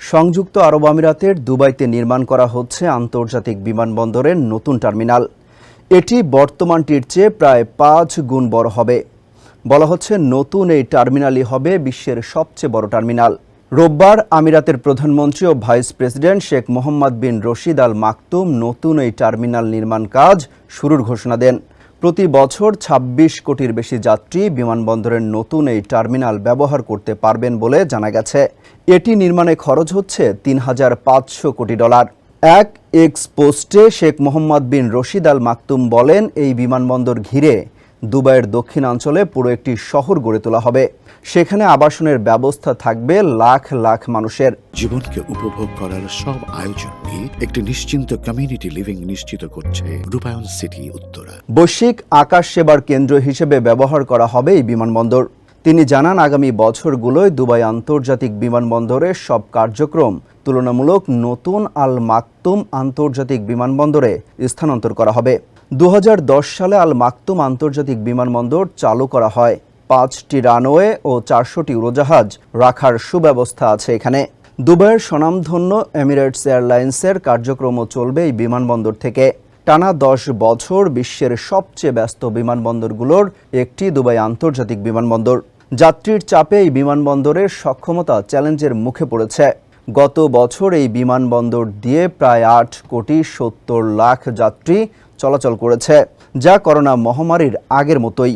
সংযুক্ত আরব আমিরাতের দুবাইতে নির্মাণ করা হচ্ছে আন্তর্জাতিক বিমানবন্দরের নতুন টার্মিনাল। এটি বর্তমানটির চেয়ে প্রায় পাঁচ গুণ বড় হবে। বলা হচ্ছে নতুন এই টার্মিনালই হবে বিশ্বের সবচেয়ে বড় টার্মিনাল। রোববার আমিরাতের প্রধানমন্ত্রী ও vice president Sheikh Mohammed bin Rashid Al Maktoum নতুন এই টার্মিনাল নির্মাণ কাজ শুরুর ঘোষণা দেন। প্রতি বছর ২৬ কোটির বেশি যাত্রী বিমানবন্দরের নতুন এই টার্মিনাল ব্যবহার করতে পারবেন বলে জানা গেছে। এটি নির্মাণে খরচ হচ্ছে তিন হাজার পাঁচশো কোটি ডলার। এক এক্স পোস্টে Sheikh Mohammed bin Rashid Al Maktum বলেন এই বিমানবন্দর ঘিরে দুবাইয়ের দক্ষিণাঞ্চলে পুরো একটি শহর গড়ে তোলা হবে। সেখানে আবাসনের ব্যবস্থা থাকবে লাখ লাখ মানুষের। জীবনকে উপভোগ করার সব আয়োজন একটি নিশ্চিন্ত কমিউনিটি লিভিং নিশ্চিত করছে রূপায়ণ সিটি উত্তরা। বৈশ্বিক আকাশ সেবার কেন্দ্র হিসেবে ব্যবহার করা হবে এই বিমানবন্দর। তিনি জানান, আগামী বছরগুলোয় দুবাই আন্তর্জাতিক বিমানবন্দরের সব কার্যক্রম তুলনামূলক নতুন আল মাকতুম আন্তর্জাতিক বিমানবন্দরে স্থানান্তর করা হবে। দু হাজার দশ সালে আল মাকতুম আন্তর্জাতিক বিমানবন্দর চালু করা হয়। পাঁচটি রানওয়ে ও চারশোটি উড়োজাহাজ রাখার সুব্যবস্থা আছে এখানে। দুবাইয়ের স্বনামধন্য এমিরেটস এয়ারলাইন্সের কার্যক্রমও চলবে এই বিমানবন্দর থেকে। টানা দশ বছর বিশ্বের সবচেয়ে ব্যস্ত বিমানবন্দরগুলোর একটি দুবাই আন্তর্জাতিক বিমানবন্দর। যাত্রীর চাপে এই বিমানবন্দরের সক্ষমতা চ্যালেঞ্জের মুখে পড়েছে। গত বছর এই বিমানবন্দর দিয়ে প্রায় আট কোটি সত্তর লাখ যাত্রী চলাচল করেছে, যা করোনা মহামারীর আগের মতোই।